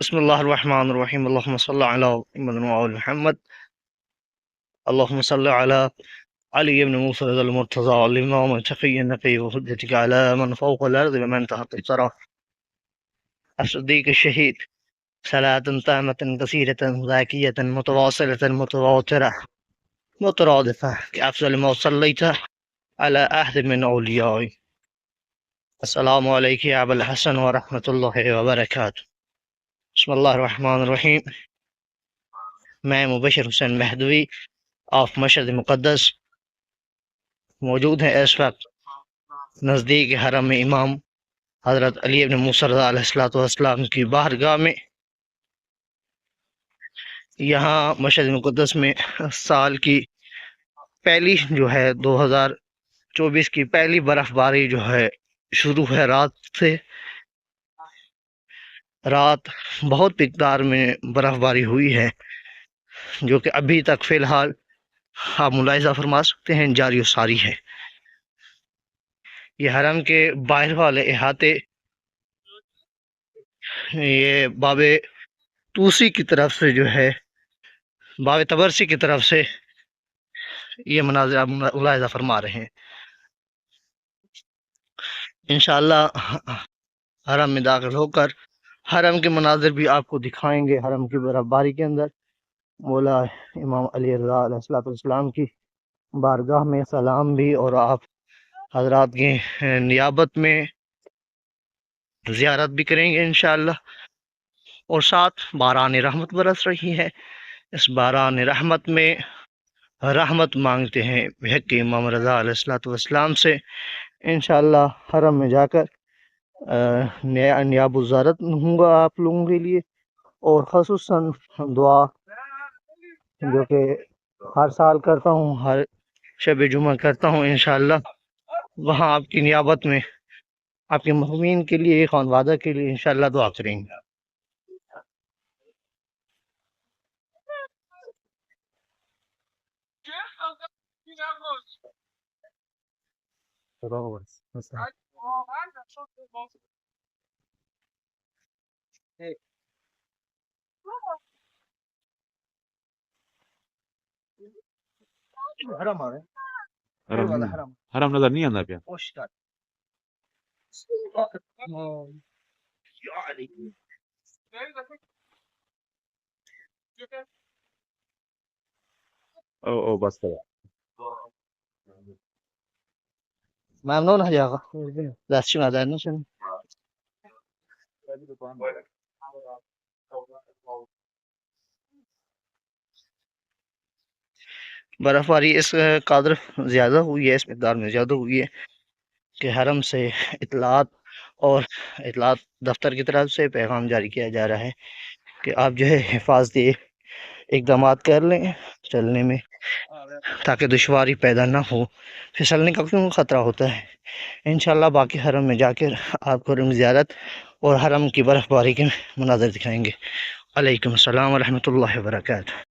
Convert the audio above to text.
بسم الله الرحمن الرحيم. اللهم صل على محمد وعلى محمد. اللهم صل على علي بن موسى المرتضى الإمام التقي النقي وحجتك على من فوق الأرض ومن تحت الثرى. الصديق الشهيد صلاة تامة كثيرة ذاكية متواصلة متواترة مترادفة. كأفضل ما صليت على أحد من أوليائي. السلام عليك يا أبا الحسن ورحمة الله وبركاته. بسم اللہ الرحمن الرحیم۔ میں مبشر حسین مہدوی آف مشرد مقدس موجود ہیں اس وقت نزدیک حرم امام حضرت علی ابن موسیٰ علیہ السلاۃ والسلام کی باہرگاہ میں۔ یہاں مشرد مقدس میں سال کی پہلی جو ہے دو ہزار چوبیس کی پہلی برف باری جو ہے شروع ہے رات سے۔ رات بہت مقدار میں برف باری ہوئی ہے، جو کہ ابھی تک فی الحال آپ ملاحظہ فرما سکتے ہیں، جاری و ساری ہے۔ یہ حرم کے باہر والے احاطے، یہ باب توسی کی طرف سے جو ہے، باب تبرسی کی طرف سے یہ مناظر آپ ملاحظہ فرما رہے ہیں۔ انشاءاللہ حرم میں داخل ہو کر حرم کے مناظر بھی آپ کو دکھائیں گے، حرم کی برف باری کے اندر۔ مولا امام علی رضا علیہ السلام کی بارگاہ میں سلام بھی اور آپ حضرات کی نیابت میں زیارت بھی کریں گے انشاءاللہ۔ اور ساتھ باران رحمت برس رہی ہے۔ اس باران رحمت میں رحمت مانگتے ہیں بحق امام رضا علیہ السلام سے۔ انشاءاللہ حرم میں جا کر نیاب وزارت ہوں گا آپ لوگوں کے لیے اور خصوصاً دعا جو کہ ہر سال کرتا ہوں ہر شب جمعہ کرتا ہوں انشاءاللہ۔ وہاں آپ کی نیابت میں آپ کے محمین کے لیے خان وعدہ کے لیے انشاءاللہ دعا کریں گے۔ Evet. Haram abi. Haram. Eyvallah, değil haram. Haramlar niye anlar ya? Hoş geldin. Yani. O o bastı. ممنون حاجی آقا. دستشون عدد نشن برف باری اس قدر زیادہ ہوئی ہے اس مقدار میں زیادہ ہوئی ہے کہ حرم سے اطلاعات اور اطلاعات دفتر کی طرف سے پیغام جاری کیا جا رہا ہے کہ آپ جو ہے حفاظتی اقدامات کر لیں چلنے میں تاکہ دشواری پیدا نہ ہو۔ پھسلنے کا کیوں خطرہ ہوتا ہے؟ انشاءاللہ باقی حرم میں جا کر آپ کو حرم زیارت اور حرم کی برف باری کے مناظر دکھائیں گے۔ علیکم السلام ورحمۃ اللہ وبرکاتہ۔